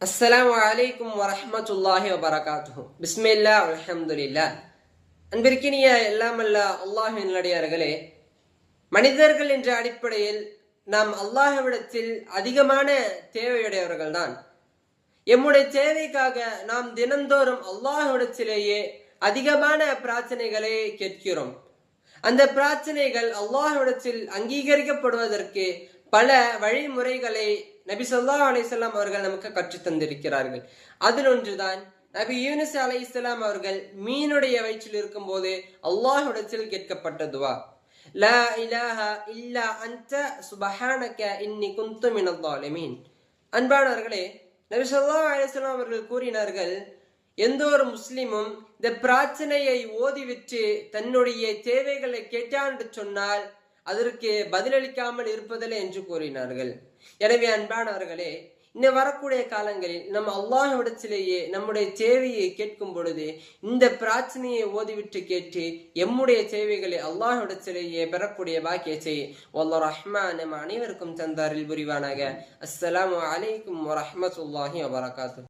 அஸ்லாம் வலைக்கும் வரமத்துல்லாஹி வபரகாத்து பிஸ்மில்லா அலமதுல்லா அன்பிற்கினிய எல்லாமல்ல அல்லாஹின் நடிகார்களே மனிதர்கள் என்ற அடிப்படையில் நாம் அல்லாஹ்விடத்தில் அதிகமான தேவையுடையவர்கள் தான் எம்முடைய தேவைக்காக நாம் தினந்தோறும் அல்லாஹ்விடத்திலேயே அதிகமான பிரார்த்தனைகளை கேட்கிறோம். அந்த பிரார்த்தனைகள் அல்லாஹ்விடத்தில் அங்கீகரிக்கப்படுவதற்கு பல வழிமுறைகளை நபி ஸல்லல்லாஹு அவர்கள் நமக்கு கற்றுத் தந்திருக்கிறார்கள். அதில் ஒன்றுதான் நபி யூனிஸ் அலை இஸ்லாம் அவர்கள் மீனுடைய வயிற்றில் இருக்கும்போது அல்லாஹ்விடத்தில் கேட்கப்பட்ட துவா. லா இலாஹ இல்லா அந்த சுபஹானக இன்னி குந்து மினல் மீன் அன்பானவர்களே நபி சொல்லா அலிஸ்லாம் அவர்கள் கூறினார்கள் எந்த ஒரு முஸ்லிமும் இந்த பிரார்த்தனையை ஓதிவிட்டு தன்னுடைய தேவைகளை கேட்டான் என்று சொன்னால் அதற்கு பதிலளிக்காமல் இருப்பதில்லை என்று கூறினார்கள். எனவே அன்பானவர்களே இன்னும் வரக்கூடிய காலங்களில் நம்ம அல்லாஹ்விடத்திலேயே நம்முடைய தேவையை கேட்கும் பொழுது இந்த பிரார்த்தனையை ஓதிவிட்டு கேட்டு எம்முடைய தேவைகளை அல்லாஹ்விடத்திலேயே பெறக்கூடிய பாக்கியத்தை வல்ல ரஹ்மான் நம் அனைவருக்கும் தந்தாரில் புரிவானாக. அஸ்ஸலாமு அலைக்கும் வரஹ்மத்துல்லாஹி வபரகாத்து.